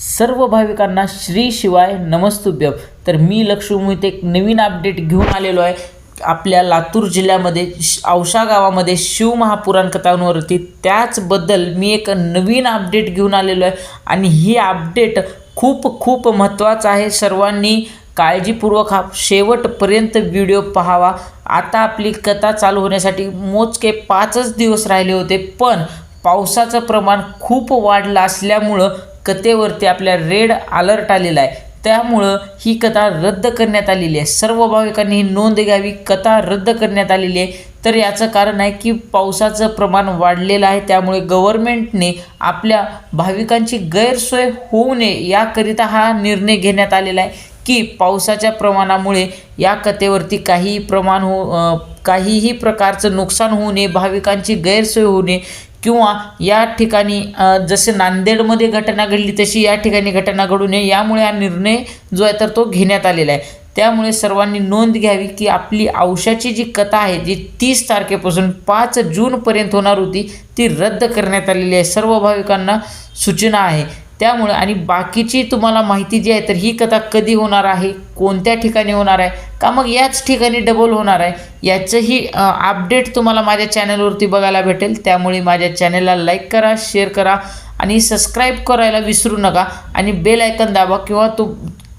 सर्व भाविकांना श्री शिवाय नमस्तुभ्य तर मी लक्ष्मी एक नवीन अपडेट घेऊन आलेलो आहे. आपल्या लातूर जिल्ह्यामध्ये श- औशा गावामध्ये शिव महापुराणकथांवरती त्याचबद्दल मी एक नवीन अपडेट घेऊन आलेलो आहे. आणि ही अपडेट खूप खूप महत्त्वाचं आहे. सर्वांनी काळजीपूर्वक हा शेवटपर्यंत व्हिडिओ पाहावा. आता आपली कथा चालू होण्यासाठी मोजके पाचच दिवस राहिले होते. पण पावसाचं प्रमाण खूप वाढलं असल्यामुळं कथेवरती आपल्या रेड अलर्ट आलेला आहे. त्यामुळं ही कथा रद्द करण्यात आलेली आहे. सर्व भाविकांनी ही नोंद घ्यावी. कथा रद्द करण्यात आलेली आहे. तर याचं कारण आहे की पावसाचं प्रमाण वाढलेलं आहे. त्यामुळे गव्हर्मेंटने आपल्या भाविकांची गैरसोय होऊ नये याकरिता हा निर्णय घेण्यात आलेला आहे. की पावसाच्या प्रमाणामुळे या कथेवरती काही प्रमाण हो काहीही प्रकारचं नुकसान होऊ नये भाविकांची गैरसोय होऊ नये किंवा या ठिकाणी जसे नांदेडमध्ये घटना घडली तशी या ठिकाणी घटना घडू नये. यामुळे हा निर्णय जो आहे तर तो घेण्यात आलेला आहे. त्यामुळे सर्वांनी नोंद घ्यावी की आपली औषाची जी कथा आहे जी तीस तारखेपासून पाच जूनपर्यंत होणार होती ती रद्द करण्यात आलेली आहे. सर्व भाविकांना सूचना आहे. त्यामुळे आणि बाकीची तुम्हाला माहिती जी आहे तर ही कथा कधी होणार आहे कोणत्या ठिकाणी होणार आहे का मग याच ठिकाणी डबल होणार आहे याचंही अपडेट तुम्हाला माझ्या चॅनलवरती बघायला भेटेल. त्यामुळे माझ्या चॅनलला लाईक करा शेअर करा आणि सबस्क्राईब करायला विसरू नका आणि बेल आयकन दाबा किंवा तो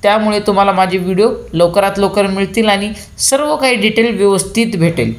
त्यामुळे तुम्हाला माझे व्हिडिओ लवकरात लवकर मिळतील आणि सर्व काही डिटेल व्यवस्थित भेटेल.